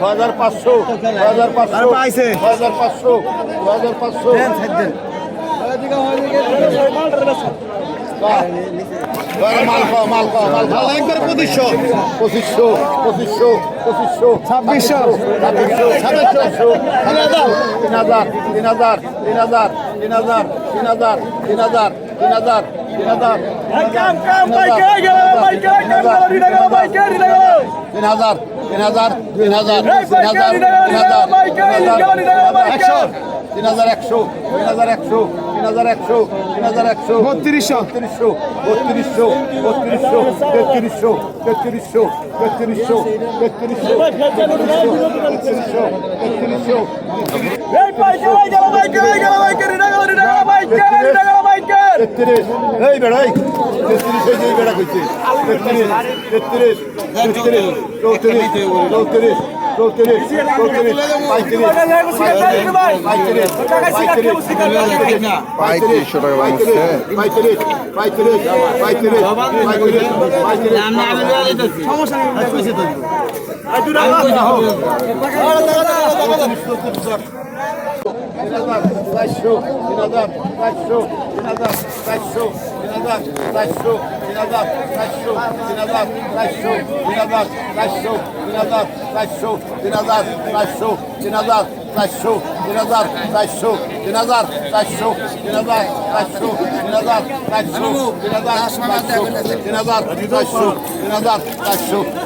হাজার পাঁচশো হাজার পাঁচশো হাজার পাঁচশো হাজার পাঁচশো ছাব্বিশশো তিন হাজার তিন হাজার তিন হাজার তিন হাজার তিন হাজার তিন হাজার তিন হাজার হাজার তিন হাজার তিন হাজার তিন হাজার তিন হাজার তিন হাজার একশো তিন হাজার একশো তিন হাজার একশো তিন হাজার একশো তিন হাজার একশো বত্রিশশো বত্রিশশো বত্রিশশো বত্রিশশো তেত্রিশশো তেত্রিশশো তেত্রিশশো তেত্রিশশো তেত্রিশশো তেত্রিশশো তেত্রিশ। এই বেড়াই তেত্রিশ এই যে বেড়া কইছে। তেত্রিশ তেত্রিশ তেত্রিশ চৌত্রিশ চৌত্রিশ চৌত্রিশ চৌত্রিশ পঁয়ত্রিশ পঁয়ত্রিশ পঁয়ত্রিশ পঁয়ত্রিশশো টাকা বাংলাদেশে। পঁয়ত্রিশ পঁয়ত্রিশ পঁয়ত্রিশ। পঁয়ত্রিশ পঁয়ত্রিশ তিন হাজার চারশো তিন হাজার চারশো তিন হাজার চারশো তিন হাজার চারশো তিন হাজার চারশো তিন হাজার চারশো তিন হাজার চারশো তিন হাজার চারশো তিন হাজার চারশো তিন হাজার চারশো তিন হাজার চারশো তিন হাজার চারশো তিন হাজার চারশো তিন হাজার চারশো তিন হাজার চারশো তিন হাজার চারশো তিন হাজার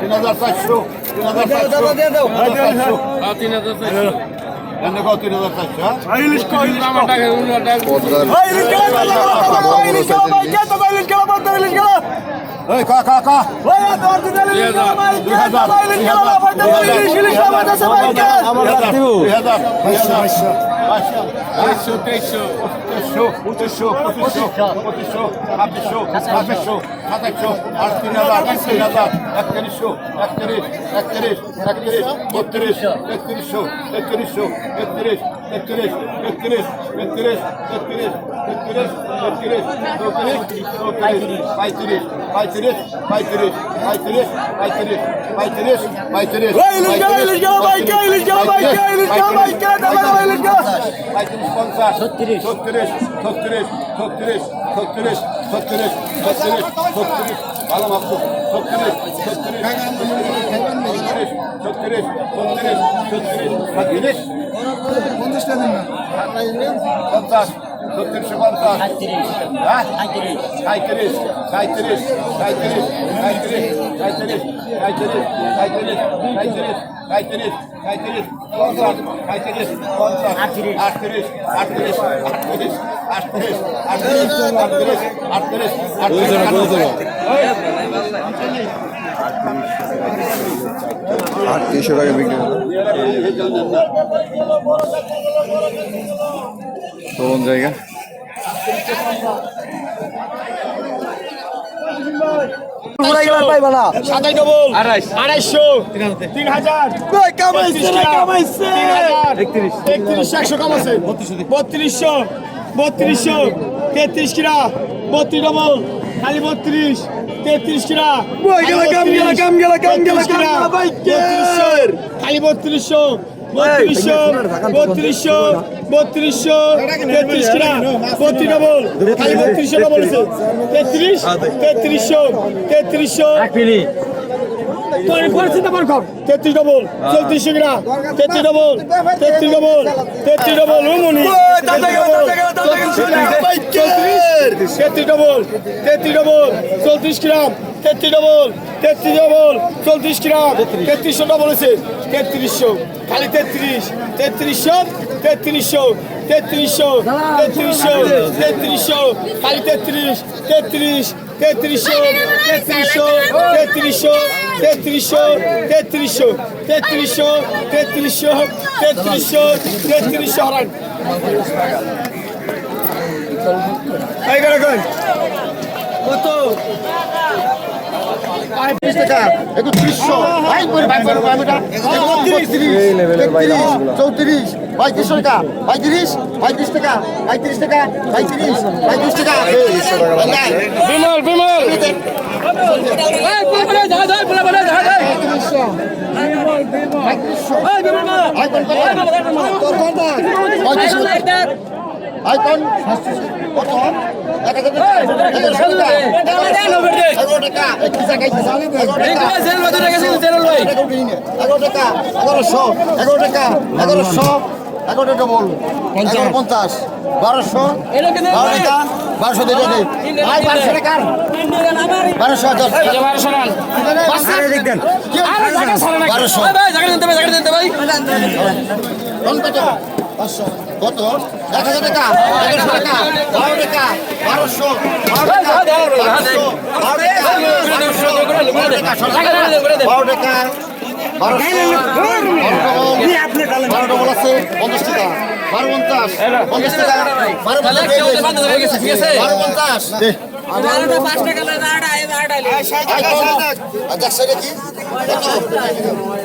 তিন হাজার চারশো তিন হাজার চারশো তিন হাজার চারশো এনে কও তিন হাজার চারশো হ্যাঁ? এই কা কা কা দুই হাজার দুই হাজার দুই হাজার। দুই হাজার। দুই হাজার। বাইশশো তেইশশো পঁচিশশো পঁচিশশো পঁচিশশো ছাব্বিশশো ছাব্বিশশো সাতাশশো তিন হাজার তিন হাজার একত্রিশশো একত্রিশ একত্রিশ একত্রিশ বত্রিশ 43, 43, 43, 43, 43, 43, 43, 43, 43, 43, 43, 43, 43, 43, 43. Hayırlı hayırlı gavay hayırlı gavay hayırlı gavay hayırlı gavay. 43, 43, 43, 43, 43, 43, 43, 43. Bana mahsus. 43, 43, 43, 43, 43, 43, 43, 43. পঞ্চাশ ছত্রিশশো পঞ্চাশ হ্যাঁ সাঁত্রিশ সাঁত্রিশ সাঁত্রিশ সাঁত্রিশ সাঁত্রিশ সাঁত্রিশ সাঁত্রিশ সাঁত্রিশ সাঁত্রিশ সাঁত্রিশ পঞ্চাশ সাঁত্রিশ পঞ্চাশ আটত্রিশ আটত্রিশ আটত্রিশ আটত্রিশ আটত্রিশ আটত্রিশ আটত্রিশ আটত্রিশ আটত্রিশশো টাকা বিক্রি হলো তরুণ জায়গা? বত্রিশশো বত্রিশশো তেত্রিশ কিনা বত্রিশ ডবল খালি বত্রিশ। তেত্রিশ কিনা? কাম গেলা কাম গেলা কাম গেলা কিনা? খালি বত্রিশশো বত্রিশশো বত্রিশশো বত্রিশশো তেত্রিশ কিনা? বত্রিশ ডবল খালি বত্রিশশো ডবল তেত্রিশ তেত্রিশশো তেত্রিশশো তেত্রিশ ডবল হ্যাঁ। চৌত্রিশ গ্রা তেত্রিশ ডবল তেত্রিশ ডবল তেত্রিশ ডবল রুমনি তেত্রিশ ডবল তেত্রিশ ডবল চৌত্রিশ গ্রাম তেত্রিশ ডবল তেত্রিশ ডবল চৌত্রিশ গ্রাম তেত্রিশশো ডবল আছে তেত্রিশশো খালি তেত্রিশ তেত্রিশশো তেত্রিশশো তেত্রিশশো তেত্রিশশো তেত্রিশশো খালি তেত্রিশ তেত্রিশ তেত্রিশশো তেত্রিশশো তেত্রিশশো তেত্রিশশো তেত্রিশশো তেত্রিশশো তেত্রিশশো তেত্রিশশো তেত্রিশশো হরান টাকা। রাখেন কত পঁয়ত্রিশ টাকা একটু তিরিশশো চৌত্রিশ পঁয়ত্রিশ টাকা। পঁয়ত্রিশ পঁয়ত্রিশ টাকা পঁয়ত্রিশ টাকা পঁয়ত্রিশ পঁয়ত্রিশ টাকা। বিমল বিমল। পঁয়ত্রিশ আইকন। কত টাকা। এগারোশো। এগারো টাকা। এগারোশো। এগারো টাকা বল। এগারো পঞ্চাশ। বারোশো। বারোশো দুটো বারোশো বারোশো বারোশো বারোশো। পাঁচশো কত এক হাজার টাকা এগারোশো টাকা বারো টাকা বারোশো বারো টাকা বারো টাকা বারো আছে পঞ্চাশ টাকা বারো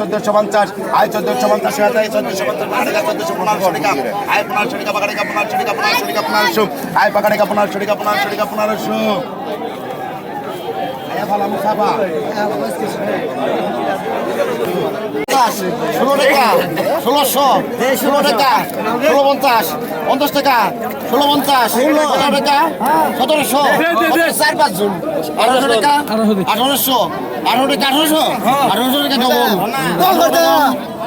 চোদ্দশো পঞ্চাশ আয় চোদ্দশো পঞ্চাশ আয় চোদ্দশো পনেরোশো আয় পাকাড়ে পনেরোশো টাকা পনেরোশো টাকা পনেরোশো। ষোলো টাকা ষোলোশো ষোলো টাকা ষোলো পঞ্চাশ পঞ্চাশ টাকা ষোলো পঞ্চাশ টাকা সতেরোশো চার পাঁচজন আঠারোশো টাকা। আঠারোশো। আঠারো টাকা আঠারোশো আঠারোশো টাকা ডবল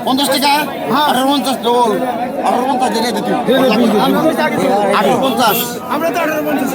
পঞ্চাশ টাকা? আঠারো পঞ্চাশ ডবল আঠারো পঞ্চাশ দিলে দিতে আঠারো পঞ্চাশ। আমরা তো আঠারো পঞ্চাশ।